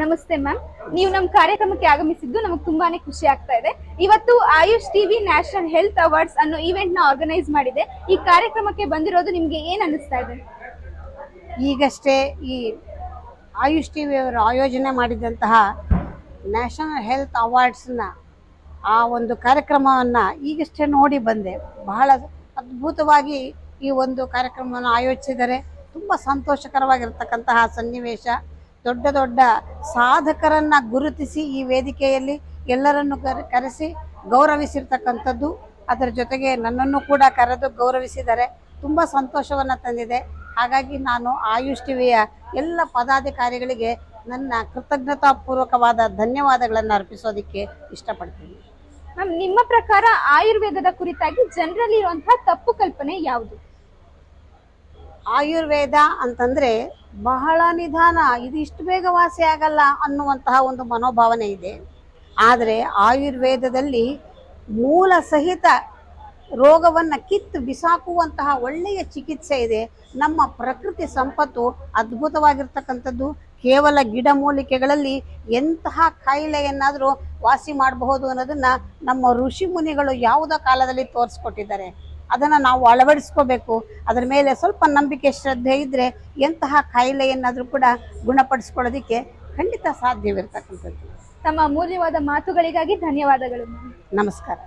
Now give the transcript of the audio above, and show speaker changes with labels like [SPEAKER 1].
[SPEAKER 1] ನಮಸ್ತೆ ಮ್ಯಾಮ್. ನೀವು ನಮ್ಮ ಕಾರ್ಯಕ್ರಮಕ್ಕೆ ಆಗಮಿಸಿದ್ದು ನಮಗೆ ತುಂಬಾನೇ ಖುಷಿ ಆಗ್ತಾ ಇದೆ. ಇವತ್ತು Ayush TV national health awards ಅನ್ನೋ ಇವೆಂಟ್ನ ಆರ್ಗನೈಸ್ ಮಾಡಿದೆ. ಈ ಕಾರ್ಯಕ್ರಮಕ್ಕೆ ಬಂದಿರೋದು ನಿಮ್ಗೆ ಏನ್ ಅನಿಸ್ತಾ ಇದೆ?
[SPEAKER 2] ಈಗಷ್ಟೇ ಈ ಆಯುಷ್ ಟಿವಿ ಅವರು ಆಯೋಜನೆ ಮಾಡಿದಂತಹ ನ್ಯಾಷನಲ್ ಹೆಲ್ತ್ ಅವಾರ್ಡ್ಸ್ನ ಆ ಒಂದು ಕಾರ್ಯಕ್ರಮವನ್ನು ಈಗಷ್ಟೇ ನೋಡಿ ಬಂದೆ. ಬಹಳ ಅದ್ಭುತವಾಗಿ ಈ ಒಂದು ಕಾರ್ಯಕ್ರಮವನ್ನು ಆಯೋಜಿಸಿದರೆ ತುಂಬ ಸಂತೋಷಕರವಾಗಿರ್ತಕ್ಕಂತಹ ಸನ್ನಿವೇಶ. ದೊಡ್ಡ ದೊಡ್ಡ ಸಾಧಕರನ್ನು ಗುರುತಿಸಿ ಈ ವೇದಿಕೆಯಲ್ಲಿ ಎಲ್ಲರನ್ನು ಕರೆ ಕರೆಸಿ ಗೌರವಿಸಿರ್ತಕ್ಕಂಥದ್ದು. ಅದರ ಜೊತೆಗೆ ನನ್ನನ್ನು ಕೂಡ ಕರೆದು ಗೌರವಿಸಿದರೆ ತುಂಬ ಸಂತೋಷವನ್ನು ತಂದಿದೆ. ಹಾಗಾಗಿ ನಾನು ಆಯುಷ್ ಟಿವಿಯ ಎಲ್ಲ ಪದಾಧಿಕಾರಿಗಳಿಗೆ ನನ್ನ ಕೃತಜ್ಞತಾಪೂರ್ವಕವಾದ ಧನ್ಯವಾದಗಳನ್ನು ಅರ್ಪಿಸೋದಕ್ಕೆ ಇಷ್ಟಪಡ್ತೀನಿ.
[SPEAKER 1] ಮ್ಯಾಮ್ ನಿಮ್ಮ ಪ್ರಕಾರ ಆಯುರ್ವೇದದ ಕುರಿತಾಗಿ ಜನರಲ್ಲಿ ಇರುವಂತಹ ತಪ್ಪು ಕಲ್ಪನೆ ಯಾವುದು?
[SPEAKER 2] ಆಯುರ್ವೇದ ಅಂತಂದ್ರೆ ಬಹಳ ನಿಧಾನ ಇದು ಇಷ್ಟು ಬೇಗ ವಾಸಿ ಆಗಲ್ಲ ಅನ್ನುವಂತಹ ಒಂದು ಮನೋಭಾವನೆ ಇದೆ. ಆದರೆ ಆಯುರ್ವೇದದಲ್ಲಿ ಮೂಲ ಸಹಿತ ರೋಗವನ್ನು ಕಿತ್ತು ಬಿಸಾಕುವಂತಹ ಒಳ್ಳೆಯ ಚಿಕಿತ್ಸೆ ಇದೆ. ನಮ್ಮ ಪ್ರಕೃತಿ ಸಂಪತ್ತು ಅದ್ಭುತವಾಗಿರ್ತಕ್ಕಂಥದ್ದು. ಕೇವಲ ಗಿಡಮೂಲಿಕೆಗಳಲ್ಲಿ ಎಂತಹ ಕಾಯಿಲೆಯನ್ನಾದರೂ ವಾಸಿ ಮಾಡಬಹುದು ಅನ್ನೋದನ್ನ ನಮ್ಮ ಋಷಿ ಮುನಿಗಳು ಯಾವುದೋ ಕಾಲದಲ್ಲಿ ತೋರಿಸ್ಕೊಟ್ಟಿದ್ದಾರೆ. ಅದನ್ನು ನಾವು ಅಳವಡಿಸ್ಕೋಬೇಕು. ಅದರ ಮೇಲೆ ಸ್ವಲ್ಪ ನಂಬಿಕೆ ಶ್ರದ್ಧೆ ಇದ್ದರೆ ಎಂತಹ ಕಾಯಿಲೆಯನ್ನಾದರೂ ಕೂಡ ಗುಣಪಡಿಸ್ಕೊಳ್ಳೋದಕ್ಕೆ ಖಂಡಿತ ಸಾಧ್ಯವಿರ್ತಕ್ಕಂಥದ್ದು.
[SPEAKER 1] ತಮ್ಮ ಅಮೂಲ್ಯವಾದ ಮಾತುಗಳಿಗಾಗಿ ಧನ್ಯವಾದಗಳು
[SPEAKER 2] ನಮಸ್ಕಾರ.